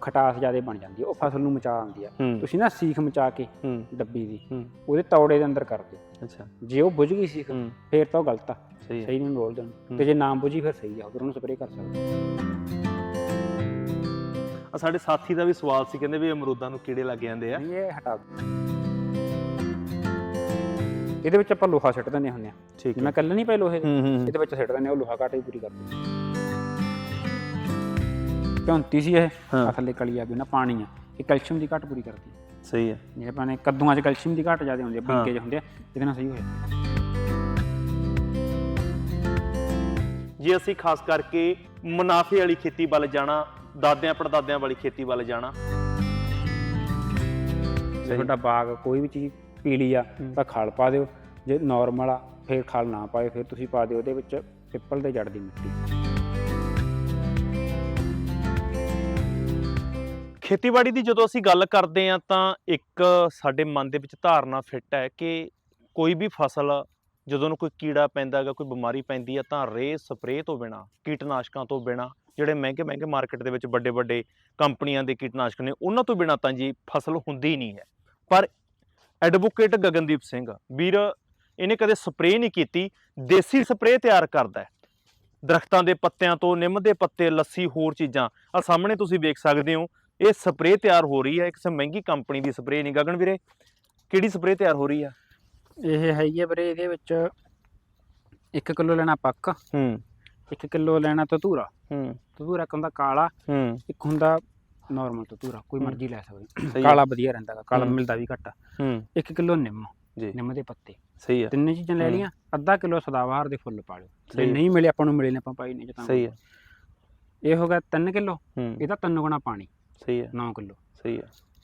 ਖਟਾਸ ਜ਼ਿਆਦਾ ਬਣ ਜਾਂਦੀ ਹੈ ਉਹ ਫਸਲ ਨੂੰ ਮਚਾ ਆਉਂਦੀ ਹੂੰ। ਤੁਸੀਂ ਨਾ ਸੀਖ ਮਚਾ ਕੇ ਡੱਬੀ ਦੀ ਉਹਦੇ ਤੌੜੇ ਦੇ ਅੰਦਰ ਕਰ ਦਿਓ। ਅੱਛਾ। ਜੇ ਉਹ ਬੁਝ ਗਈ ਸੀਖ ਫੇਰ ਤਾਂ ਉਹ ਗਲਤ ਆ। ਸਹੀ ਨਹੀਂ ਬੋਲ ਦੇਣ। ਤੇ ਜੇ ਨਾ ਬੁਝੀ ਫਿਰ ਸਹੀ ਆ ਉਧਰ ਉਹਨੂੰ ਸਪਰੇਅ ਕਰ ਸਕਦੇ ਆ ਸਾਡੇ ਸਾਥੀ ਦਾ ਵੀ ਸਵਾਲ ਸੀ ਕਹਿੰਦੇ ਵੀ ਅਮਰੂਦਾਂ ਨੂੰ ਕੀੜੇ ਲੱਗ ਜਾਂਦੇ ਆ। ਇਹ ਹਟਾ। ਇਹਦੇ ਵਿੱਚ ਆਪਾਂ ਲੋਹਾ ਸਿੱਟ ਦਿੰਦੇ ਹੁੰਦੇ ਆ। ਠੀਕ ਜਿਵੇਂ ਕੱਲ ਨਹੀਂ ਪਏ ਲੋਹੇ ਦੇ ਇਹਦੇ ਵਿੱਚ ਸਿੱਟ ਦਿੰਦੇ ਆ, ਉਹ ਲੋਹਾ ਘਾਟ ਹੀ ਪੂਰੀ ਕਰ ਭੌਂਤੀ ਸੀ ਇਹ ਹਾਂ। ਥੱਲੇ ਕਲੀ ਆ ਗਈ ਨਾ ਪਾਣੀ ਆ। ਇਹ ਕੈਲਸ਼ੀਅਮ ਦੀ ਘਾਟ ਪੂਰੀ ਕਰਦੀ ਹੈ ਸਹੀ ਹੈ ਜਿਹੜੇ ਆਪਾਂ ਨੇ ਕੱਦੂਆਂ 'ਚ ਕੈਲਸ਼ੀਅਮ ਦੀ ਘਾਟ ਜ਼ਿਆਦਾ ਹੁੰਦੀ ਹੈ ਹਾਂ। ਬੀਕੇ ਹੁੰਦੇ ਆ ਇਹਦੇ ਨਾਲ ਸਹੀ ਹੋਇਆ। ਜੇ ਅਸੀਂ ਖਾਸ ਕਰਕੇ ਮੁਨਾਫੇ ਵਾਲੀ ਖੇਤੀ ਵੱਲ ਜਾਣਾ ਦਾਦਿਆਂ ਪੜਦਾਦਿਆਂ ਵਾਲੀ ਖੇਤੀ ਵੱਲ ਜਾਣਾ। ਜੇ ਤੁਹਾਡਾ ਬਾਗ ਕੋਈ ਵੀ ਚੀਜ਼ ਪੀਲੀ ਆ ਹੂੰ। ਤਾਂ ਖਲ ਪਾ ਦਿਓ। ਜੇ ਨਾਰਮਲ ਆ ਫਿਰ ਖਲ ਨਾ ਪਾਏ ਫਿਰ ਤੁਸੀਂ ਪਾ ਦਿਓ ਉਹਦੇ ਵਿੱਚ ਪਿੱਪਲ ਦੇ ਜੜ ਦੀ ਮਿੱਟੀ। ਖੇਤੀਬਾੜੀ ਦੀ ਜਦੋਂ ਅਸੀਂ ਗੱਲ ਕਰਦੇ ਹਾਂ ਤਾਂ ਇੱਕ ਸਾਡੇ ਮਨ ਦੇ ਵਿੱਚ ਧਾਰਨਾ ਫਿੱਟ ਹੈ ਕਿ ਕੋਈ ਵੀ ਫਸਲ, ਜਦੋਂ ਨੂੰ ਕੋਈ ਕੀੜਾ ਪੈਂਦਾ ਹੈਗਾ ਕੋਈ ਬਿਮਾਰੀ ਪੈਂਦੀ ਹੈ ਤਾਂ ਰੇ ਸਪਰੇਅ ਤੋਂ ਬਿਨਾ, ਕੀਟਨਾਸ਼ਕਾਂ ਤੋਂ ਬਿਨਾ, ਜਿਹੜੇ ਮਹਿੰਗੇ ਮਹਿੰਗੇ ਮਾਰਕੀਟ ਦੇ ਵਿੱਚ ਵੱਡੇ ਵੱਡੇ ਕੰਪਨੀਆਂ ਦੇ ਕੀਟਨਾਸ਼ਕ ਨੇ, ਉਹਨਾਂ ਤੋਂ ਬਿਨਾ ਤਾਂ ਜੀ ਫਸਲ ਹੁੰਦੀ ਨਹੀਂ ਹੈ। ਪਰ ਐਡਵੋਕੇਟ ਗਗਨਦੀਪ ਸਿੰਘ, ਵੀਰ, ਇਹਨੇ ਕਦੇ ਸਪਰੇਅ ਨਹੀਂ ਕੀਤੀ, ਦੇਸੀ ਸਪਰੇਅ ਤਿਆਰ ਕਰਦਾ ਹੈ। ਦਰਖਤਾਂ ਦੇ ਪੱਤਿਆਂ ਤੋਂ, ਨਿੰਮ ਦੇ ਪੱਤੇ, ਲੱਸੀ, ਹੋਰ ਚੀਜ਼ਾਂ ਆ ਸਾਹਮਣੇ ਤੁਸੀਂ ਵੇਖ ਸਕਦੇ ਹੋ ਇਹ ਸਪਰੇਅ ਤਿਆਰ ਹੋ ਰਹੀ ਹੈ ਕਿਸੇ ਮਹਿੰਗੀ ਕੰਪਨੀ ਦੀ ਸਪਰੇਅ ਨਹੀਂ ਗਗਨ ਵੀਰੇ ਕਿਹੜੀ ਸਪਰੇਅ ਤਿਆਰ ਹੋ ਰਹੀ ਆ? ਇਹ ਹੈਗੀ ਹੈ ਵੀਰੇ ਇਹਦੇ ਵਿੱਚ 1 ਕਿਲੋ ਲੈਣਾ ਪੱਕ ਹੂੰ। 1 ਕਿਲੋ ਲੈਣਾ ਤਤੂਰਾ ਹੂੰ। ਤਤੂਰਾ ਇੱਕ ਹੁੰਦਾ ਕਾਲਾ ਹੂੰ। ਇੱਕ ਹੁੰਦਾ ਨਾਰਮਲ ਤਤੂਰਾ ਕੋਈ। ਮਰਜ਼ੀ ਲੈ ਸਕਦੇ। ਕਾਲਾ ਵਧੀਆ ਰਹਿੰਦਾ ਕਾਲਾ। ਮਿਲਦਾ ਵੀ ਘੱਟ। ਹੂੰ। 1 ਕਿਲੋ ਨਿੰਮ ਜੀ। ਨਿੰਮ ਦੇ ਪੱਤੇ। ਸਹੀ ਹੈ। ਤਿੰਨੇ ਚੀਜ਼ਾਂ ਲੈ। ਲਈਆਂ ਅੱਧਾ ਕਿਲੋ ਸਦਾਬਹਾਰ ਦੇ ਫੁੱਲ ਪਾ ਲਿਓ ਜੇ। ਨਹੀਂ ਮਿਲੇ ਆਪਾਂ ਨੂੰ ਮਿਲੇ ਨੇ ਆਪਾਂ ਪਾਈ ਨਹੀਂ ਜਤਾਂ ਸਹੀ ਹੈ। ਇਹ ਹੋ ਗਿਆ 3 ਕਿਲੋ। ਇਹਦਾ 3 ਗੁਣਾ ਪਾਣੀ। ਸਹੀ ਹੈ। 9 ਕਿਲੋ। ਸਹੀ ਹੈ।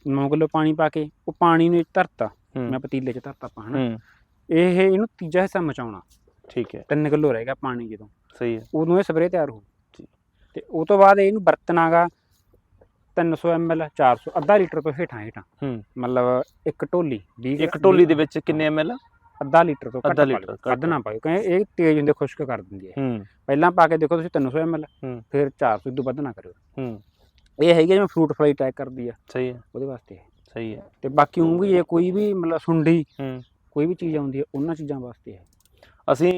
9 ਕਿਲੋ ਪਾਣੀ ਪਾ ਕੇ ਉਹ ਪਾਣੀ ਨੂੰ ਧਰਤਾ। ਹੂੰ। ਮੈਂ ਪਤੀਲੇ 'ਚ ਧਰਤਾ ਪਾਣਾ ਹੂੰ। ਇਹ ਇਹਨੂੰ ਤੀਜਾ ਹਿੱਸਾ ਮਚਾਉਣਾ। ਠੀਕ ਹੈ। 3 ਕਿਲੋ ਰਹੇਗਾ ਪਾਣੀ ਜਦੋਂ। ਸਹੀ ਹੈ। ਉਦੋਂ ਇਹ ਸਪਰੇਅ ਤਿਆਰ ਜੀ। ਤੇ ਉਹ ਤੋਂ ਬਾਅਦ ਇਹਨੂੰ ਵਰਤਣਾਗਾ 300 ml 400 ਅੱਧਾ ਲੀਟਰ ਤੋਂ ਹੇਠਾਂ ਹੇਠਾਂ। ਹੂੰ। ਮਤਲਬ ਇੱਕ ਢੋਲੀ 20 ਇੱਕ ਟੋਲੀ ਦੇ ਵਿੱਚ ਕਿੰਨੇ ml ਅੱਧਾ ਲੀਟਰ ਤੋਂ ਘੱਟ ਅੱਧਾ ਨਾ ਪਾਇਓ ਕਿਉਂਕਿ ਇਹ ਤੇਜ਼ ਹੁੰਦੇ ਖੁਸ਼ਕ ਕਰ ਦਿੰਦੀ ਹੈ। ਹੂੰ। ਪਹਿਲਾਂ ਪਾ ਕੇ ਦੇਖੋ ਤੁਸੀਂ 300 ml ਹੂੰ। ਫਿਰ 400 ਤੋਂ ਵੱਧ ਨਾ ਕਰਿਓ। ਹੂੰ। ਇਹ ਹੈਗੀ ਜਿਵੇਂ ਫਰੂਟ ਫਲਾਈ ਅਟੈਕ ਕਰਦੀ ਆ। ਸਹੀ ਹੈ ਉਹਦੇ ਵਾਸਤੇ। ਸਹੀ ਹੈ ਤੇ ਬਾਕੀ ਉਹ ਵੀ ਇਹ ਕੋਈ ਵੀ ਮਤਲਬ ਸੁੰਡੀ ਹੂੰ। ਕੋਈ ਵੀ ਚੀਜ਼ ਆਉਂਦੀ ਹੈ ਉਹਨਾਂ ਚੀਜ਼ਾਂ ਵਾਸਤੇ ਹੈ ਅਸੀਂ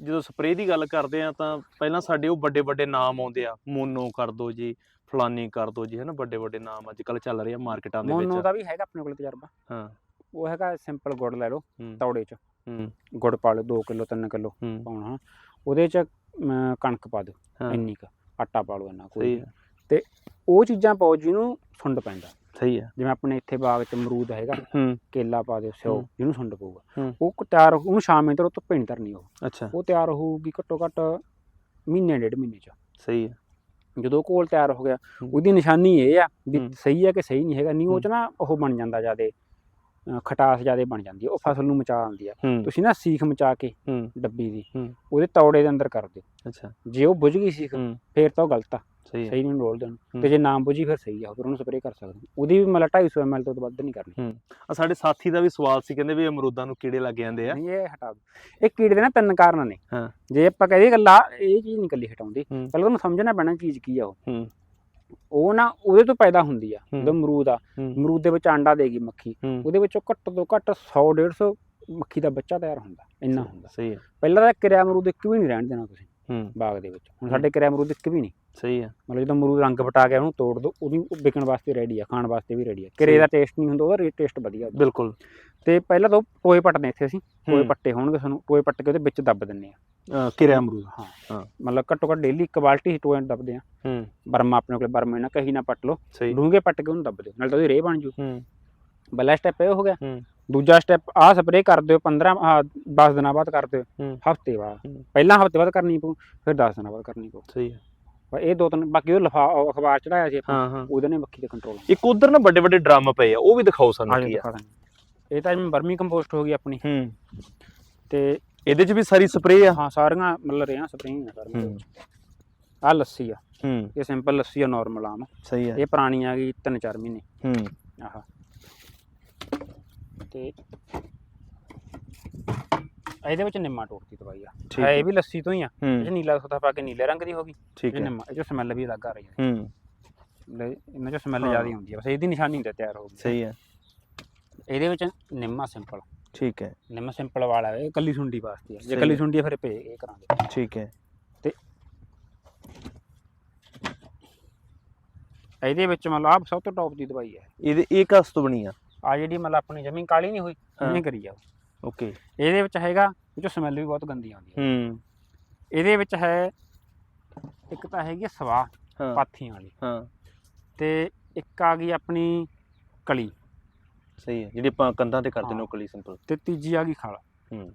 ਜਦੋਂ ਸਪਰੇਅ ਦੀ ਗੱਲ ਕਰਦੇ ਆ ਤਾਂ ਪਹਿਲਾਂ ਸਾਡੇ ਉਹ ਵੱਡੇ ਵੱਡੇ ਨਾਮ ਆਉਂਦੇ ਆ। ਮੋਨੋ ਕਰ ਦੋ ਜੀ ਫਲਾਨੀ ਕਰ ਦੋ ਜੀ ਹੈ ਨਾ ਵੱਡੇ ਵੱਡੇ ਨਾਮ ਅੱਜ ਕੱਲ ਚੱਲ ਰਹੇ ਆ ਮਾਰਕੀਟਾਂ ਦੇ ਮੋਨੋ ਵਿੱਚ। ਦਾ ਵੀ ਹੈਗਾ ਆਪਣੇ ਕੋਲ ਤਜਰਬਾ। ਹਾਂ। ਉਹ ਹੈਗਾ ਸਿੰਪਲ ਗੁੜ ਲੈ ਲਓ ਤੌੜੇ 'ਚ। ਹੂੰ। ਗੁੜ ਪਾ ਲਓ 2 ਕਿਲੋ 3 ਕਿਲੋ ਪਾਉਣਾ। ਉਹਦੇ 'ਚ ਕਣਕ ਪਾ ਦਿਓ ਇੰਨੀ ਕੁ। ਆਟਾ ਪਾ ਲਓ ਇੰਨਾ ਕੋਈ ਹੈ ਉਹ ਚੀਜ਼ਾਂ ਪਾਓ ਜਿਹਨੂੰ ਸੁੰਡ ਪੈਂਦਾ। ਸਹੀ ਹੈ। ਜਿਵੇਂ ਆਪਣੇ ਇੱਥੇ ਬਾਗ 'ਚ ਅਮਰੂਦ ਹੈਗਾ ਕੇਲਾ ਪਾ ਦਿਓ ਸਿਓ। ਜਿਹਨੂੰ ਸੁੰਡ ਪਊਗਾ। ਉਹ ਤਿਆਰ ਉਹਨੂੰ ਸ਼ਾਮੇ ਤੋਂ ਧੁੱਪੇ ਨਹੀਂ ਧਰਨੀ ਉਹ। ਅੱਛਾ। ਉਹ ਤਿਆਰ ਹੋਊਗੀ ਘੱਟੋ ਘੱਟ ਮਹੀਨੇ ਡੇਢ ਮਹੀਨੇ 'ਚ। ਸਹੀ ਹੈ। ਜਦੋਂ ਕੋਲ ਤਿਆਰ ਹੋ ਗਿਆ। ਉਹਦੀ ਨਿਸ਼ਾਨੀ ਇਹ ਆ ਵੀ। ਸਹੀ ਹੈ ਕਿ ਸਹੀ ਨਹੀਂ ਹੈਗਾ ਨਹੀਂ ਉਹ 'ਚ ਨਾ ਉਹ ਬਣ ਜਾਂਦਾ ਜਿਆਦੇ। ਖਟਾਸ ਜਿਆਦੇ ਬਣ ਜਾਂਦੀ ਹੈ ਉਹ ਫਸਲ ਨੂੰ ਮਚਾ ਆਉਂਦੀ ਆ ਤੁਸੀਂ ਨਾ ਸੀਖ ਮਚਾ ਕੇ ਡੱਬੀ ਦੀ। ਉਹਦੇ ਤੌੜੇ ਦੇ ਅੰਦਰ ਕਰ ਦਿਓ। ਅੱਛਾ। ਜੇ ਉਹ ਬੁਝ ਗਈ ਸੀਖ ਫੇਰ ਤਾਂ ਉਹ ਗਲਤ ਆ। ਸਹੀ ਨਹੀਂ ਰੋਲ ਦੇਣ। ਤੇ ਜੇ ਨਾ ਬੁਝੀ ਫਿਰ ਸਹੀ ਆ। ਫਿਰ ਉਹਨੂੰ ਸਪਰੇਅ ਕਰ ਸਕਦੇ। ਉਹਦੀ ਵੀ ਮਤਲਬ 250 ml ਤੋਂ ਵੱਧ ਨਹੀਂ ਕਰਨੀ। ਆ ਸਾਡੇ ਸਾਥੀ ਦਾ ਵੀ ਸਵਾਲ ਸੀ ਕਹਿੰਦੇ ਵੀ ਅਮਰੂਦਾਂ ਨੂੰ ਕੀੜੇ ਲੱਗ ਜਾਂਦੇ ਆ। ਨਹੀਂ ਇਹ ਹਟਾ ਦਿਓ। ਇਹ ਕੀੜੇ ਦੇ ਨਾ ਤਿੰਨ ਕਾਰਨ ਨੇ। ਹਾਂ। ਜੇ ਆਪਾਂ ਕਹੀਏ ਗੱਲਾਂ ਇਹ ਚੀਜ਼ ਨਹੀਂ ਕੱਲੀ ਹਟਾਉਂਦੀ। ਪਹਿਲਾਂ ਤੁਹਾਨੂੰ ਸਮਝਣਾ ਪੈਣਾ ਚੀਜ਼ ਕੀ ਆ ਉਹ। ਉਹ ਨਾ ਉਹਦੇ ਤੋਂ ਪੈਦਾ ਹੁੰਦੀ ਆ। ਜਦੋਂ ਅਮਰੂਦ ਆ ਹੂੰ। ਅਮਰੂਦ ਦੇ ਵਿੱਚ ਆਂਡਾ ਦੇਗੀ ਮੱਖੀ ਉਹਦੇ ਵਿੱਚੋਂ ਘੱਟ ਤੋਂ ਘੱਟ 100 150 ਮੱਖੀ ਦਾ ਬੱਚਾ ਤਿਆਰ ਹੁੰਦਾ ਇੰਨਾ ਹੁੰਦਾ ਸਹੀ ਹੈ। ਪਹਿਲਾਂ ਤਾਂ ਕਿਰਿਆ ਅਮਰੂਦ ਇੱਕ ਵੀ ਨਹੀਂ ਰਹਿਣ ਦੇਣਾ ਤੁਸੀਂ ਬਾਗ ਦੇ ਵਿੱਚ ਹੁਣ ਸਾਡੇ ਕਿਰਿਆ ਅਮਰੂਦ ਇੱਕ ਵੀ ਨਹੀਂ। ਸਹੀ ਹੈ ਮਤਲਬ ਜਦੋਂ ਅਮਰੂਦ ਰੰਗ ਬਟਾ ਗਿਆ ਉਹਨੂੰ ਤੋੜ ਦੋ ਉਹਦੀ ਉਹ ਵਿਕਣ ਵਾਸਤੇ ਰੈਡੀ ਆ ਖਾਣ ਵਾਸਤੇ ਵੀ ਰੈਡੀ ਆ। ਕਿਰੇ ਦਾ ਟੇਸਟ ਨਹੀਂ ਹੁੰਦਾ ਉਹਦਾ ਟੇਸਟ ਵਧੀਆ ਹੁੰਦਾ। ਬਿਲਕੁਲ। ਤੇ ਪਹਿਲਾਂ ਤਾਂ ਟੋਏ ਪੱਟਦੇ ਇੱਥੇ ਅਸੀਂ ਟੋਏ। ਪੱਟੇ ਹੋਣਗੇ ਸਾਨੂੰ ਟੋਏ ਪੱਟ ਕੇ ਉਹਦੇ ਵਿੱਚ ਦੱਬ ਦਿੰਨੇ ਆ। ਕਿਰਿਆ ਅਮਰੂਦ। ਹਾਂ। ਹਾਂ। ਮਤਲਬ ਘੱਟੋ ਘੱਟ ਡੇਲੀ ਇੱਕ ਬਾਲਟੀ ਟੋਏ ਨੂੰ ਦੱਬਦੇ ਆ। ਹੂੰ। ਬਰਮਾ ਆਪਣੇ ਕੋਲ ਬਰਮੇ ਨਾਲ ਕਹੀ ਨਾ ਪੱਟ ਸਹੀ। ਡੂੰਘੇ ਪੱਟ ਕੇ ਉਹਨੂੰ ਦੱਬ ਦਿਓ ਨਾਲ ਤਾਂ ਉਹਦੀ ਰੇਹ ਬਣ ਜੂ। ਹੂੰ। ਪਹਿਲਾ ਸਟੈਪ ਇਹ ਹੋ ਗਿਆ। ਹੂੰ। ਦੂਜਾ ਸਟੈਪ ਆਹ ਸਪਰੇਅ ਕਰ ਦਿਓ 15 ਆਹ 10 ਦਿਨਾਂ ਬਾਅਦ ਕਰ ਦਿਓ। ਹਫ਼ਤੇ ਬਾਅਦ। ਪਹਿਲਾਂ ਹਫ਼ਤੇ ਬਾਅਦ ਕਰਨੀ ਪਊ ਫਿਰ 10 ਦਿਨਾਂ ਬਾਅਦ ਕਰਨੀ ਪਊ। ਸਹੀ ਹੈ ਪਰ ਇਹ ਦੋ ਤਿੰਨ ਬਾਕੀ ਉਹ ਲਿਫਾ ਅਖਬਾਰ ਚੜਾਇਆ ਸੀ ਆਪਾਂ ਹਾਂ ਹਾਂ। ਉਹਦੇ ਨੇ ਮੱਖੀ ਤੇ ਕੰਟਰੋਲ ਇੱਕ ਉਧਰ ਨਾ ਵੱਡੇ ਵੱਡੇ ਡਰਮ ਪਏ ਆ ਉਹ ਵੀ ਦਿਖਾਓ ਸਾਨੂੰ ਕੀ ਆ। ਇਹ ਤਾਂ ਜਿਵੇਂ ਬਰਮੀ ਕੰਪੋਸਟ ਹੋ ਗਈ ਆਪਣੀ। ਹੂੰ। ਤੇ ਇਹਦੇ 'ਚ ਵੀ ਸਾਰੀ ਸਪਰੇਅ ਆ? ਹਾਂ ਸਾਰੀਆਂ ਮਤਲਬ ਰਿਆਂ ਸਪਰੇਆਂ ਸਾਰੀਆਂ ਹੂੰ। ਆ ਲੱਸੀ ਆ। ਹੂੰ। ਇਹ ਸਿੰਪਲ ਲੱਸੀ ਆ ਨਾਰਮਲ ਆਮ ਸਹੀ ਹੈ ਇਹ ਪੁਰਾਣੀ ਆ ਗਈ 3-4 ਮਹੀਨੇ। ਹੂੰ। ਆਹ। ਤੇ ਇਹਦੇ ਵਿੱਚ ਨਿੰਮਾ ਟੋਟਦੀ ਦਵਾਈ ਆ। ਹੈ ਇਹ ਵੀ ਲੱਸੀ ਤੋਂ ਹੀ ਆ। ਇਹ ਨੀਲਾ ਸੁੱਤਾ ਪਾ ਕੇ ਨੀਲੇ ਰੰਗ ਦੀ ਹੋ ਗਈ। ਇਹ ਨਿੰਮਾ ਇਹ ਜੋ ਸਮੈਲ ਵੀ ਲੱਗ ਆ ਰਹੀ ਹੈ। ਹੂੰ। ਲੈ, ਇਹਨਾਂ ਚ ਸਮੈਲ ਹਾਂ। ਜ਼ਿਆਦਾ ਹੁੰਦੀ ਹੈ ਬਸ ਇਹਦੀ ਨਿਸ਼ਾਨੀ ਹੁੰਦੀ ਤਿਆਰ ਹੋ ਗਈ ਸਹੀ ਹੈ। ਇਹਦੇ ਵਿੱਚ ਨਿੰਮਾ ਸਿੰਪਲ ਠੀਕ ਹੈ। ਨਿੰਮਾ ਸਿੰਪਲ ਵਾਲਾ ਇਹ ਕੱਲੀ ਸੁੰਡੀ ਵਾਸਤੇ ਹੈ ਜੇ ਕੱਲੀ। ਸੁੰਡੀ ਫਿਰ ਇਹ ਭੇ ਇਹ ਕਰਾਂਗੇ। ਠੀਕ ਹੈ। ਇਹਦੇ ਵਿੱਚ ਮਤਲਬ ਆਹ ਸਭ ਤੋਂ ਟੌਪ ਦੀ ਦਵਾਈ ਹੈ। ਇਹਦੇ ਇਹ ਕਸ ਤੋਂ ਬਣੀ ਆ। ਆ ਜਿਹੜੀ ਮਤਲਬ ਆਪਣੀ ਜ਼ਮੀਨ ਕਾਲੀ ਨਹੀਂ ਹੋਈ ਹਾਂ। ਇਹਨੇ ਕਰੀ ਆ ਓਕੇ ਇਹਦੇ ਵਿੱਚ ਹੈਗਾ ਇਹ ਚੋਂ ਸਮੈਲ ਵੀ ਬਹੁਤ ਗੰਦੀ ਆਉਂਦੀ ਹੈ। ਹੂੰ। ਇਹਦੇ ਵਿੱਚ ਹੈ ਇੱਕ ਤਾਂ ਹੈਗੀ ਸਵਾਹ ਹਾਂ। ਪਾਥੀਆਂ ਵਾਲੀ। ਹਾਂ। ਤੇ ਇੱਕ ਆ ਗਈ ਆਪਣੀ ਕਲੀ। ਸਹੀ ਹੈ ਜਿਹੜੀ ਆਪਾਂ ਕੰਧਾਂ ਤੇ ਕਰਦੇ ਨੇ। ਉਹ ਕਲੀ ਸਿੰਪਲ ਤੇ ਤੀਜੀ ਆ ਗਈ ਖਾਲ। ਹੂੰ।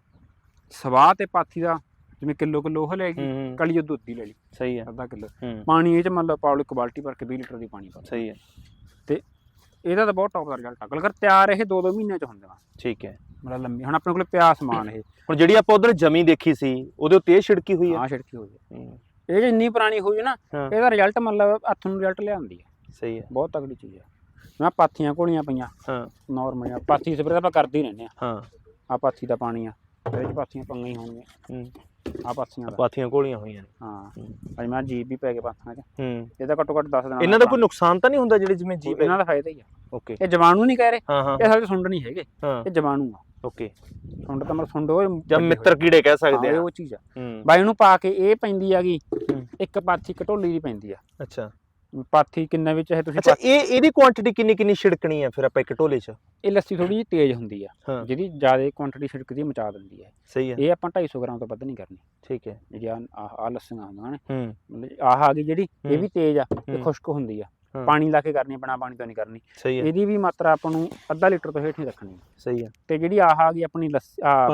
ਸਵਾਹ ਤੇ ਪਾਥੀ ਦਾ ਜਿਵੇਂ ਕਿਲੋ ਕਿਲੋ ਉਹ ਲੈ ਗਈ ਹੂੰ ਕਲੀ ਉਹ ਦੁੱਧ ਦੀ ਲੈ ਲਈ। ਸਹੀ ਹੈ। ਅੱਧਾ ਕਿਲੋ। ਹੂੰ। ਪਾਣੀ ਇਹ ਚ ਮੰਨ ਲਓ ਪਾ ਲਓ ਇੱਕ ਬਾਲਟੀ ਭਰ ਕੇ 20 ਲੀਟਰ ਦੀ ਪਾਣੀ ਪਾ ਲਓ ਸਹੀ ਹੈ। ਇਹਦਾ ਤਾਂ ਬਹੁਤ ਟੌਪ ਦਾ ਰਿਜ਼ਲਟ ਆ। ਅਗਰ ਤਿਆਰ ਇਹ 2-2 ਮਹੀਨਿਆਂ ਚ ਹੁੰਦੇ ਆ। ਠੀਕ ਹੈ। ਮਤਲਬ ਲੰਮੀ ਹੁਣ ਆਪਣੇ ਕੋਲ ਪਿਆ ਸਮਾਨ ਇਹ। ਹੁਣ ਜਿਹੜੀ ਆਪਾਂ ਉਧਰ ਜਮੀ ਦੇਖੀ ਸੀ ਉਹਦੇ ਉੱਤੇ ਇਹ ਛਿੜਕੀ ਹੋਈ ਹੈ ਹਾਂ ਛਿੜਕੀ ਹੋ ਜਾਏ ਹੂੰ, ਇਹ ਜੇ ਇੰਨੀ ਪੁਰਾਣੀ ਹੋਈ ਨਾ ਹਾਂ। ਇਹਦਾ ਰਿਜ਼ਲਟ ਮਤਲਬ ਹੱਥ ਨੂੰ ਰਿਜ਼ਲਟ ਲਿਆਉਂਦੀ ਹੈ ਸਹੀ ਹੈ ਬਹੁਤ ਤਗੜੀ ਚੀਜ਼ ਹੈ ਮੈਂ ਪਾਥੀਆਂ ਘੋਲੀਆਂ ਪਈਆਂ ਹਾਂ। ਨਾਰਮਲ ਆ। ਪਾਥੀ ਸਪਰੇ ਆਪਾਂ ਕਰਦੇ ਹੀ ਰਹਿੰਦੇ ਆ। ਹਾਂ। ਆ ਪਾਥੀ ਦਾ ਪਾਣੀ ਆ ਇਹਦੇ ਚ ਪਾਥੀਆਂ ਪੰਗਾਂ ਹੀ ਹੋਣਗੀਆਂ। ਹੂੰ। ਆ ਪਾਥੀਆਂ ਦਾ। ਪਾਥੀਆਂ ਘੋਲੀਆਂ ਹੋਈਆਂ ਨੇ। ਹਾਂ। ਅੱਜ ਮੈਂ ਜੀਪ ਵੀ ਪੈ ਕੇ ਪਾਥਾਂ ਚ। ਹੂੰ। ਇਹਦਾ ਘੱਟੋ ਘੱਟ 10 ਦਿਨਾਂ ਇਹਨਾਂ ਦਾ ਕੋਈ ਨੁਕਸਾਨ ਤਾਂ ਨਹੀਂ ਹੁੰਦਾ ਜਿਹੜੇ ਜਿਵੇਂ ਜੀਵ ਇਹਨਾਂ ਦਾ ਫਾਇਦਾ ਹੀ ਆ। ਓਕੇ ਇਹ ਜਵਾਨੂ ਨਹੀਂ ਕਹਿ ਰਹੇ। ਹਾਂ ਹਾਂ। ਇਹ ਸਾਡੇ ਸੁੰਡ ਨਹੀਂ ਹੈਗੇ। ਹਾਂ। ਇਹ ਜਵਾਨੂ ਆ। ਓਕੇ ਸੁੰਡ ਤਾਂ ਮਤਲਬ ਸੁੰਡ ਉਹ ਜਾਂ ਮਿੱਤਰ ਕੀੜੇ ਕਹਿ। ਸਕਦੇ ਆ ਉਹ ਚੀਜ਼ ਆ ਬਾਈ ਉਹਨੂੰ ਪਾ ਕੇ ਇਹ ਪੈਂਦੀ ਆਗੀ। ਇੱਕ ਪਾਥੀ ਘਟੋਲੀ ਦੀ ਪੈਂਦੀ ਆ ਅੱਛਾ ਪਾਥੀ ਕਿੰਨੇ ਵਿੱਚ ਹੈ ਤੁਸੀਂ ਅੱਛਾ ਇਹ ਇਹਦੀ ਕੁਆਂਟੀਟੀ ਕਿੰਨੀ ਕਿੰਨੀ ਛਿੜਕਣੀ ਆ ਫਿਰ ਆਪਾਂ ਇੱਕ ਢੋਲੇ 'ਚ ਇਹ ਲੱਸੀ ਥੋੜੀ ਜਿਹੀ ਤੇਜ਼ ਹੁੰਦੀ ਆ। ਜਿਹਦੀ ਜ਼ਿਆਦਾ ਕੁਆਂਟੀਟੀ ਛਿੜਕਦੀ ਮਚਾ ਦਿੰਦੀ ਹੈ ਸਹੀ ਹੈ ਇਹ ਆਪਾਂ 250 ਗ੍ਰਾਮ ਤੋਂ ਵੱਧ ਨਹੀਂ ਕਰਨੀ ਠੀਕ ਹੈ ਜਿਹੜੀ ਆ ਆ ਲੱਸੀਆਂ ਹੁੰਦੀਆਂ ਨੇ ਮਤਲਬ ਆਹ ਆ ਗਈ ਜਿਹੜੀ ਇਹ। ਵੀ ਤੇਜ਼ ਆ ਹੂੰ। ਖੁਸ਼ਕ ਹੁੰਦੀ ਆ। ਪਾਣੀ ਲਾ ਕੇ ਕਰਨੀ ਆ, ਬਿਨਾਂ ਪਾਣੀ ਤੋਂ ਨਹੀਂ ਕਰਨੀ। ਸਹੀ ਹੈ। ਇਹਦੀ ਵੀ ਮਾਤਰਾ ਆਪਾਂ ਨੂੰ ਅੱਧਾ ਲੀਟਰ ਤੋਂ ਹੇਠ ਨਹੀਂ ਰੱਖਣੀ ਸਹੀ ਹੈ। ਤੇ ਜਿਹੜੀ ਆਹ ਆ ਗਈ ਆਪਣੀ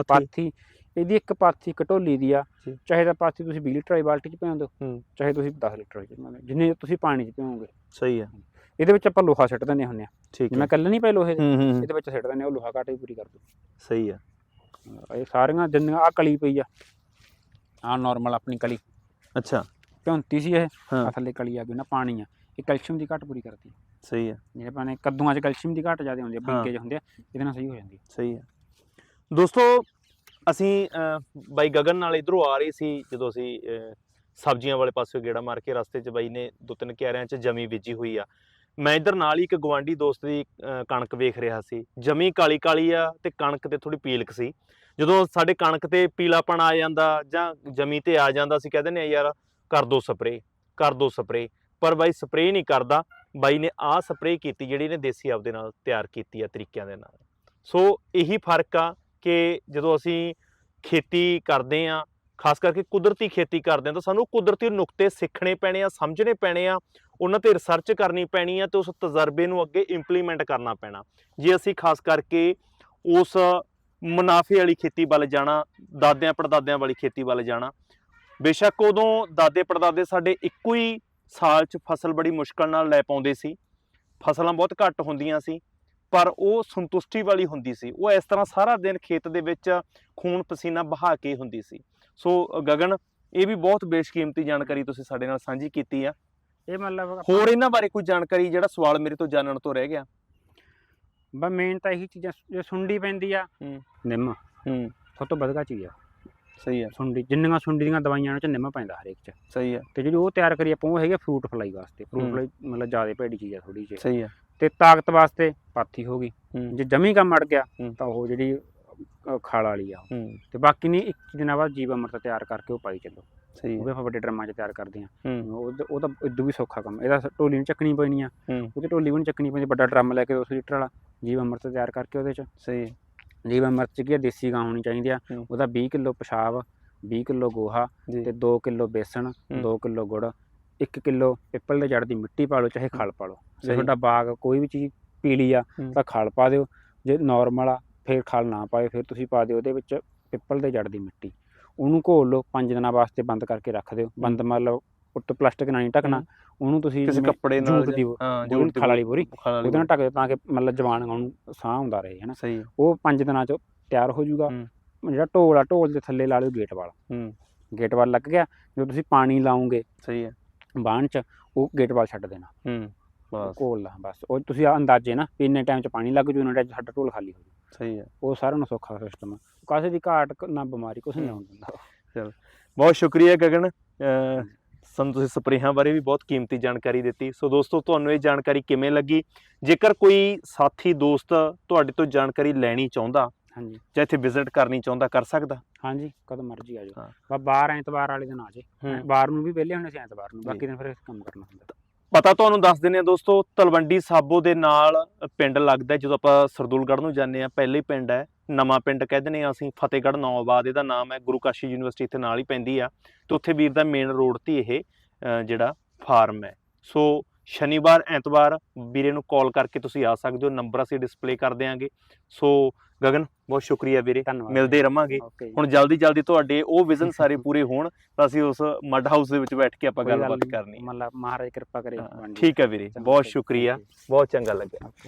ਪਾਥੀ। ਇਹਦੀ ਇੱਕ ਪਾਥੀ ਘਟੋਲੀ ਦੀ ਆ। ਚਾਹੇ ਤਾਂ ਪਾਥੀ ਤੁਸੀਂ 20 ਲੀਟਰ ਵਾਲੀ ਬਾਲਟੀ ਚ ਭਿਓ ਦਿਓ ਹੂੰ। ਚਾਹੇ ਤੁਸੀਂ 10 ਲੀਟਰ ਦਿਓ ਜਿੰਨੇ ਤੁਸੀਂ ਪਾਣੀ ਚ ਭਿਓਗੇ ਸਹੀ ਹੈ। ਇਹਦੇ ਵਿੱਚ ਆਪਾਂ ਲੋਹਾ ਸਿੱਟ ਦਿੰਦੇ ਹੁੰਦੇ ਆ। ਠੀਕ ਜਿਵੇਂ ਕੱਲ ਨਹੀਂ ਪਏ ਲੋਹੇ ਇਹਦੇ ਵਿੱਚ ਸਿੱਟ ਦਿੰਦੇ ਆ, ਉਹ ਲੋਹਾ ਘਾਟ ਵੀ ਪੂਰੀ ਕਰ ਦੂ ਸਹੀ ਹੈ। ਇਹ ਸਾਰੀਆਂ ਜਿੰਨੀਆਂ ਆ ਕਲੀ ਪਈ ਆ ਆ ਨਾਰਮਲ ਆਪਣੀ ਕਲੀ। ਅੱਛਾ। ਭਿਉਂਤੀ ਸੀ ਇਹ ਥੱਲੇ ਕਲੀ ਆ ਗਈ ਨਾ ਪਾਣੀ ਆ। ਇਹ ਕੈਲਸ਼ੀਅਮ ਦੀ ਘਾਟ ਪੂਰੀ ਕਰਦੀ ਸਹੀ ਹੈ। ਜਿਹੜੇ ਪਾਣੇ ਕੱਦੂਆਂ 'ਚ ਕੈਲਸ਼ੀਅਮ ਦੀ ਘਾਟ ਜ਼ਿਆਦਾ ਹੁੰਦੀ ਆ ਹਾਂ। ਬਿੰਕੇ 'ਚ ਹੁੰਦੇ ਆ ਇਹਦੇ ਨਾਲ ਸਹੀ ਹੋ ਜਾਂਦੀ ਆ। ਸਹੀ ਹੈ। ਦੋਸਤੋ ਅਸੀਂ ਅਹ, ਬਾਈ ਗਗਨ ਨਾਲ ਇਧਰੋਂ ਆ ਰਹੇ ਸੀ ਜਦੋਂ ਅਸੀਂ ਅਹ, ਸਬਜ਼ੀਆਂ ਵਾਲੇ ਪਾਸੇ ਗੇੜਾ ਮਾਰ ਕੇ ਰਸਤੇ 'ਚ ਬਾਈ ਨੇ ਦੋ ਤਿੰਨ ਕਿਆਰਿਆਂ 'ਚ ਜਮੀ ਬੀਜੀ ਹੋਈ ਆ। ਮੈਂ ਇਧਰ ਨਾਲ ਹੀ ਇੱਕ ਗਵਾਂਢੀ ਦੋਸਤ ਦੀ ਅਹ, ਕਣਕ ਵੇਖ ਰਿਹਾ ਸੀ। ਜਮੀ ਕਾਲੀ ਕਾਲੀ ਆ ਤੇ ਕਣਕ ਤੇ ਥੋੜੀ ਪੀਲਕ ਸੀ। ਜਦੋਂ ਸਾਡੇ ਕਣਕ ਤੇ ਪੀਲਾਪਣ ਆ ਜਾਂਦਾ ਜਾਂ ਜਮੀ ਤੇ ਆ ਜਾਂਦਾ ਸੀ ਕਹਿੰਦੇ ਨੇ ਯਾਰ ਕਰ ਦੋ ਸਪਰੇ ਕਰ ਦੋ ਸਪਰੇ ਪਰ ਬਾਈ ਸਪਰੇਅ ਨਹੀਂ ਕਰਦਾ। ਬਾਈ ਨੇ ਆਹ ਸਪਰੇਅ ਕੀਤੀ ਜਿਹੜੀ ਨੇ ਦੇਸੀ ਆਪਦੇ ਨਾਲ ਤਿਆਰ ਕੀਤੀ ਆ ਤਰੀਕਿਆਂ ਦੇ ਨਾਲ। ਸੋ ਇਹੀ ਫ਼ਰਕ ਆ ਕਿ ਜਦੋਂ ਅਸੀਂ ਖੇਤੀ ਕਰਦੇ ਆ, ਖਾਸ ਕਰਕੇ ਕੁਦਰਤੀ ਖੇਤੀ ਕਰਦੇ ਆ, ਤਾਂ ਸਾਨੂੰ ਕੁਦਰਤੀ ਨੁਕਤੇ ਸਿੱਖਣੇ ਪੈਣੇ ਆ, ਸਮਝਣੇ ਪੈਣੇ ਆ, ਉਹਨਾਂ ਤੇ ਰਿਸਰਚ ਕਰਨੀ ਪੈਣੀ ਆ ਤੇ ਉਸ ਤਜਰਬੇ ਨੂੰ ਅੱਗੇ ਇੰਪਲੀਮੈਂਟ ਕਰਨਾ ਪੈਣਾ। ਜੇ ਅਸੀਂ ਖਾਸ ਕਰਕੇ ਉਸ ਮੁਨਾਫੇ ਵਾਲੀ ਖੇਤੀ ਵੱਲ ਜਾਣਾ ਦਾਦਿਆਂ ਪੜਦਾਦਿਆਂ ਵਾਲੀ ਖੇਤੀ ਵੱਲ ਜਾਣਾ, ਬੇਸ਼ੱਕ ਉਦੋਂ ਦਾਦੇ ਪੜਦਾਦੇ ਸਾਡੇ ਇੱਕੋ ਹੀ ਸਾਲ 'ਚ ਫਸਲ ਬੜੀ ਮੁਸ਼ਕਲ ਨਾਲ ਲੈ ਪਾਉਂਦੇ ਸੀ। ਫਸਲਾਂ ਬਹੁਤ ਘੱਟ ਹੁੰਦੀਆਂ ਸੀ ਪਰ ਉਹ ਸੰਤੁਸ਼ਟੀ ਵਾਲੀ ਹੁੰਦੀ ਸੀ। ਉਹ ਇਸ ਤਰ੍ਹਾਂ ਸਾਰਾ ਦਿਨ ਖੇਤ ਦੇ ਵਿੱਚ ਖੂਨ ਪਸੀਨਾ ਬਹਾ ਕੇ ਹੁੰਦੀ ਸੀ। ਸੋ ਗਗਨ ਇਹ ਵੀ ਬਹੁਤ ਬੇਸ਼ਕੀਮਤੀ ਜਾਣਕਾਰੀ ਤੁਸੀਂ ਸਾਡੇ ਨਾਲ ਸਾਂਝੀ ਕੀਤੀ ਆ। ਇਹ ਮਤਲਬ ਹੋਰ ਇਹਨਾਂ ਬਾਰੇ ਕੋਈ ਜਾਣਕਾਰੀ ਜਿਹੜਾ ਸਵਾਲ ਮੇਰੇ ਤੋਂ ਜਾਣਨ ਤੋਂ ਰਹਿ ਗਿਆ? ਬਸ ਮੇਨ ਤਾਂ ਇਹੀ ਚੀਜ਼ਾਂ ਜੇ ਸੁੰਡੀ ਪੈਂਦੀ ਆ। ਹੂੰ। ਨਿੰਮ। ਹੂੰ। ਸਭ ਤੋਂ ਵਧਗਾ ਚੀਜ਼ ਆ। ਸਹੀ ਹੈ। ਸੁੰਡੀ ਜਿੰਨੀਆਂ ਸੁੰਡੀ ਦੀਆਂ ਦਵਾਈਆਂ ਨੇ ਚ ਨਿੰਮ ਪੈਂਦਾ ਹਰੇਕ ਚ। ਸਹੀ ਹੈ। ਤੇ ਜਿਹੜੀ ਉਹ ਤਿਆਰ ਕਰੀ ਆਪਾਂ ਉਹ ਹੈਗੇ ਫਰੂਟ ਫਲਾਈ ਵਾਸਤੇ। ਫਰੂਟ। ਫਲਾਈ ਮਤਲਬ ਜ਼ਿਆਦਾ ਭੈੜੀ ਚੀਜ਼ ਆ ਥੋੜੀ ਜਿਹੀ। ਸਹੀ ਹੈ। ਤੇ ਤਾਕਤ ਵਾਸਤੇ ਪਾਥੀ ਹੋ ਗਈ। ਜੇ ਜਮੀ ਕੰਮ ਅੜ ਗਿਆ। ਤਾਂ ਉਹ ਜਿਹੜੀ ਖਾਲ ਵਾਲੀ ਆ ਤੇ ਬਾਕੀ ਨਹੀਂ ਇੱਕ ਦਿਨਾਂ ਬਾਅਦ ਜੀਵ ਅੰਮ੍ਰਿਤ ਤਿਆਰ ਕਰਕੇ ਉਹ ਪਾਈ ਚੱਲੋ। ਸਹੀ ਉਹ ਆਪਾਂ ਵੱਡੇ ਡਰਮਾਂ 'ਚ ਤਿਆਰ ਕਰਦੇ ਆ ਉਹ ਤਾਂ ਇਦੋਂ ਵੀ ਸੌਖਾ ਕੰਮ। ਇਹਦਾ ਢੋਲੀ ਨੂੰ ਚੱਕਣੀ ਪੈਣੀ ਆ। ਉਹਦੀ ਢੋਲੀ ਵੀ ਨਹੀਂ ਚੱਕਣੀ ਪੈਂਦੀ। ਵੱਡਾ ਡਰਮ ਲੈ ਕੇ 200 ਲੀਟਰ ਵਾਲਾ ਜੀਵ ਅੰਮ੍ਰਿਤ ਤਿਆਰ ਕਰਕੇ ਉਹਦੇ 'ਚ। ਸਹੀ ਜੀਵ ਅੰਮ੍ਰਿਤ 'ਚ ਕੀ ਆ ਦੇਸੀ ਗਾਂ ਹੋਣੀ ਚਾਹੀਦੀ ਆ ਹੂੰ। ਉਹਦਾ 20 ਕਿਲੋ ਪਿਸ਼ਾਬ 20 ਕਿਲੋ ਗੋਹਾ ਜੀ। ਤੇ 2 ਕਿਲੋ ਬੇਸਣ 2 ਕਿਲੋ ਗੁੜ 1 ਕਿਲੋ ਪਿੱਪਲ ਦੇ ਜੜ ਦੀ ਮਿੱਟੀ ਪਾ ਲਓ ਚਾਹੇ ਖਲ ਪਾ ਲਓ। ਜੇ ਸਹੀ। ਤੁਹਾਡਾ ਬਾਗ ਕੋਈ ਵੀ ਚੀਜ਼ ਪੀਲੀ ਆ ਹੂੰ। ਤਾਂ ਖਲ ਪਾ ਦਿਓ। ਜੇ ਨਾਰਮਲ ਆ ਫਿਰ ਖਲ ਨਾ ਪਾਏ ਫਿਰ ਤੁਸੀਂ ਪਾ ਦਿਓ ਉਹਦੇ ਵਿੱਚ ਪਿੱਪਲ ਦੇ ਜੜ ਦੀ ਮਿੱਟੀ। ਉਹਨੂੰ ਘੋਲ ਲਓ 5 ਦਿਨਾਂ ਵਾਸਤੇ ਬੰਦ ਕਰਕੇ ਰੱਖ ਦਿਓ। ਬੰਦ ਮਤਲਬ ਉੱਤੇ ਪਲਾਸਟਿਕ ਨਾਲ ਨਹੀਂ ਢਕਣਾ। ਉਹਨੂੰ ਤੁਸੀਂ ਕਿਸੇ ਕੱਪੜੇ ਨਾਲ ਜੂਟ ਦੀ ਹਾਂ ਖਲ ਵਾਲੀ ਬੋਰੀ ਉਹਦੇ ਨਾਲ ਢੱਕ ਦਿਓ ਤਾਂ ਕਿ ਮਤਲਬ ਜਵਾਨ ਨੂੰ ਸਾਹ ਹੁੰਦਾ ਰਹੇ ਹੈ ਨਾ ਸਹੀ ਉਹ 5 ਦਿਨਾਂ ਚ ਤਿਆਰ ਹੋ ਜਾਊਗਾ। ਜਿਹੜਾ ਢੋਲ ਆ ਢੋਲ ਦੇ ਥੱਲੇ ਲਾ ਲਿਓ ਗੇਟ ਵਾਲ। ਹੂੰ। ਗੇਟ ਵਾਲ ਲੱਗ ਗਿਆ ਜਦੋਂ ਤੁਸੀਂ ਪਾਣੀ ਲਾਓਗੇ ਸਹੀ ਹੈ। ਬਾਣ ਚ ਉਹ ਗੇਟ ਵਾਲ ਛੱਡ ਦੇਣਾ। ਹੂੰ ਬਸ। ਘੋਲ ਲਾ ਬਸ। ਉਹ ਤੁਸੀਂ ਅੰਦਾਜ਼ੇ ਨਾ ਇੰਨੇ ਟਾਈਮ ਚ ਪਾਣੀ ਲੱਗ ਜੂ ਇੰਨੇ ਟਾਈਮ ਸਾਡਾ ਢੋਲ ਖਾਲੀ ਹੋ ਜੂ। ਸਹੀ ਹੈ। ਉਹ ਸਾਰਿਆਂ ਨੂੰ ਸੌਖਾ ਸਿਸਟਮ ਕਾਸੇ ਦੀ ਘਾਟ ਨਾ ਬਿਮਾਰੀ ਕੁਛ ਨਹੀਂ। ਆਉਣ ਦਿੰਦਾ ਬਹੁਤ ਸ਼ੁਕਰੀਆ ਗਗਨ। ਸਾਨੂੰ ਤੁਸੀਂ ਸਪਰੇਹਾਂ ਬਾਰੇ ਵੀ ਬਹੁਤ ਕੀਮਤੀ ਜਾਣਕਾਰੀ ਦਿੱਤੀ। ਸੋ ਦੋਸਤੋ ਤੁਹਾਨੂੰ ਇਹ ਜਾਣਕਾਰੀ ਕਿਵੇਂ ਲੱਗੀ? ਜੇਕਰ ਕੋਈ ਸਾਥੀ ਦੋਸਤ ਤੁਹਾਡੇ ਤੋਂ ਜਾਣਕਾਰੀ ਲੈਣੀ ਚਾਹੁੰਦਾ ਹਾਂਜੀ। ਜਾਂ ਇੱਥੇ ਵਿਜ਼ਿਟ ਕਰਨੀ ਚਾਹੁੰਦਾ ਕਰ ਸਕਦਾ? ਹਾਂਜੀ ਕਦੋਂ ਮਰਜ਼ੀ ਆ ਜਾਓ। ਬਸ ਬਾਹਰ ਐਤਵਾਰ ਵਾਲੇ ਦਿਨ ਆ ਜੇ। ਬਾਹਰ ਨੂੰ ਵੀ ਵਿਹਲੇ ਹੁੰਦੇ ਸੀ ਐਤਵਾਰ ਨੂੰ। ਬਾਕੀ ਦਿਨ ਫਿਰ ਕੰਮ ਕਰਨਾ ਹੁੰਦਾ। ਪਤਾ ਤੁਹਾਨੂੰ ਦੱਸ ਦਿੰਦੇ ਆ ਦੋਸਤੋ, ਤਲਵੰਡੀ ਸਾਬੋ ਦੇ ਨਾਲ ਪਿੰਡ ਲੱਗਦਾ ਜਦੋਂ ਆਪਾਂ ਸਰਦੂਲਗੜ੍ਹ ਨੂੰ ਜਾਂਦੇ ਆ ਪਹਿਲੇ ਹੀ ਪਿੰਡ ਹੈ, ਨਵਾਂ ਪਿੰਡ ਕਹਿ ਦਿੰਦੇ ਆ ਅਸੀਂ, ਫਤਿਹਗੜ੍ਹ ਨੌਬਾਦ ਇਹਦਾ ਨਾਮ ਹੈ, ਗੁਰੂ ਕਾਸ਼ੀ ਯੂਨੀਵਰਸਿਟੀ ਇੱਥੇ ਨਾਲ ਹੀ ਪੈਂਦੀ ਆ, ਤੇ ਉੱਥੇ ਵੀਰ ਦਾ ਮੇਨ ਰੋਡ ਤੇ ਇਹ ਜਿਹੜਾ ਫਾਰਮ ਹੈ। ਸੋ ਸ਼ਨੀਵਾਰ, ਐਤਵਾਰ ਵੀਰੇ ਨੂੰ ਕਾਲ ਕਰਕੇ ਤੁਸੀਂ ਆ ਸਕਦੇ ਹੋ ਨੰਬਰ ਅਸੀਂ ਡਿਸਪਲੇ ਕਰ ਦਿਆਂਗੇ। ਸੋ ਗਗਨ ਬਹੁਤ ਸ਼ੁਕਰੀਆ ਵੀਰੇ ਧੰਨਵਾਦ। ਮਿਲਦੇ ਰਵਾਂਗੇ। ਓਕੇ ਹੁਣ ਜਲਦੀ ਜਲਦੀ ਤੁਹਾਡੇ ਉਹ ਵਿਜ਼ਨ ਸਾਰੇ ਪੂਰੇ ਹੋਣ ਤਾਂ ਅਸੀਂ ਉਸ ਮੱਡ ਹਾਊਸ ਦੇ ਵਿੱਚ ਬੈਠ ਕੇ ਆਪਾਂ ਗੱਲਬਾਤ ਕਰਨੀ ਹੈ। ਮਤਲਬ ਮਹਾਰਾਜ ਕਿਰਪਾ ਕਰੇ। ਹਾਂ। ਠੀਕ ਹੈ ਵੀਰੇ ਬਹੁਤ ਸ਼ੁਕਰੀਆ। ਬਹੁਤ ਚੰਗਾ ਲੱਗਿਆ.